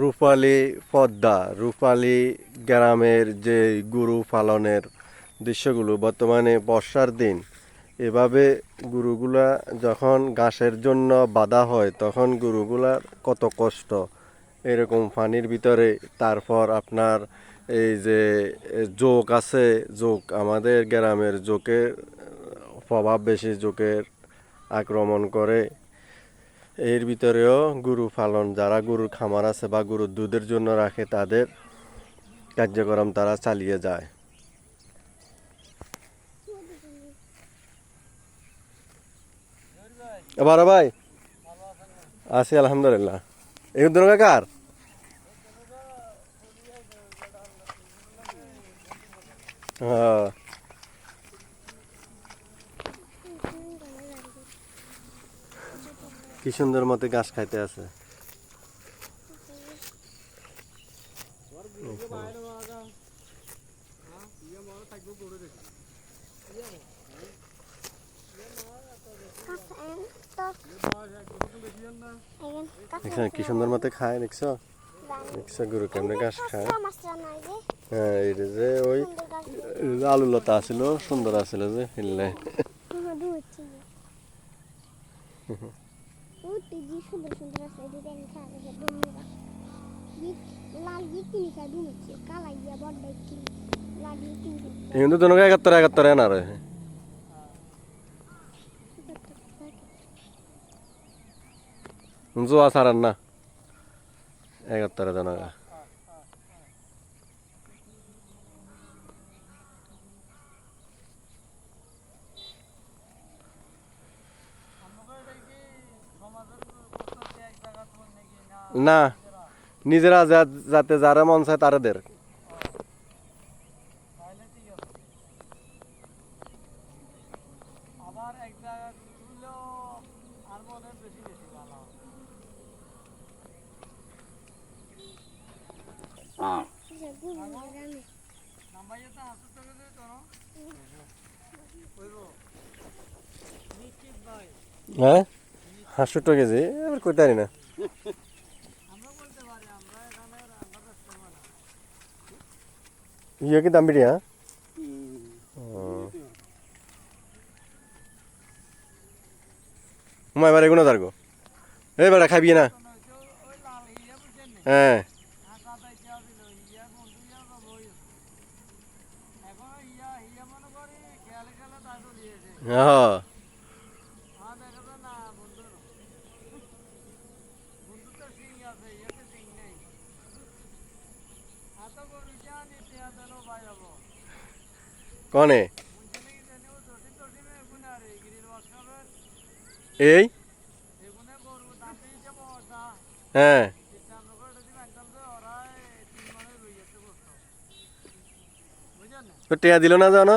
রূপালী পদ্মা, রূপালী গ্রামের যে গরু পালনের দৃশ্যগুলো, বর্তমানে বর্ষার দিন, এভাবে গরুগুলা যখন ঘাসের জন্য বাধা হয়, তখন গরুগুলার কত কষ্ট। এরকম পানির ভিতরে, তারপর আপনার এই যে জোক আছে জোক আমাদের গ্রামের জোকের প্রভাব বেশি জোকের আক্রমণ করে এর ভিতরেও গরু পালন, যারা গরুর খামার আছে বা গরুর দুধের জন্য রাখে, তাদের কার্যক্রম তারা চালিয়ে যায়। বড় ভাই? আছি, আলহামদুলিল্লাহ। এই উদ্যোগ কার? হ্যাঁ। কি সুন্দর মতো ঘাস খাইতে আছে। কি সুন্দর মতো খায় দেখছ? দেখছ গরু কেমনে ঘাস খায়? হ্যাঁ এই যে ওই আলু লতা আছিল সুন্দর আছিল যে হিললে সুন্দর সুন্দর আছে এদিকে আমি খাওয়া যাবে বন্ধুরা লাল গিয়ে কিনি খাই দুমিছে কালাই গিয়া বড় কিনি লাল গিয়ে কিনি কিন্তু দুনো একাত্তর একাত্তর এনার জোয়া সারান না একাত্তরে জনগা না নিজেরা যা- যাতে যারা মন চায় তারাদের। আবার এক জায়গা তুললেও আর মনে হয়? হ্যাঁ হাঁসশো কেজি এবার কই তারি না। ইয়ে কি দাম বিড়ি হ্যাঁ? হুমায় এবার এগুলো দাঁড়গো এই বেড়া খাবি না? হ্যাঁ। আর সাদা ইয়া দিল ইয়া বন্ধু ইয়া তো বই এখন ইয়া ইয়া মনে করি খেয়ালে খেলে তাই তো দিয়েছে হ্যাঁ আর দেখা যায় না বন্ধু বন্ধু তো সিং আছে ইয়েতে সিং নেই এত গরু জানি টিয়া দেন ভাই হব কনে মুঝে নাকি জানি ও দর্শন দর্শনে এগুনে আরে গিরির ওয়ার্কশপের এই এগুনে গরু দাঁতে হিসেবে বসা হ্যাঁ চিত্তান্ন করে যদি একদম তো ওরা তিন মানে রইয়াছে বসতো বুঝলেন এই? হ্যাঁ। টিয়া দিল না জানো?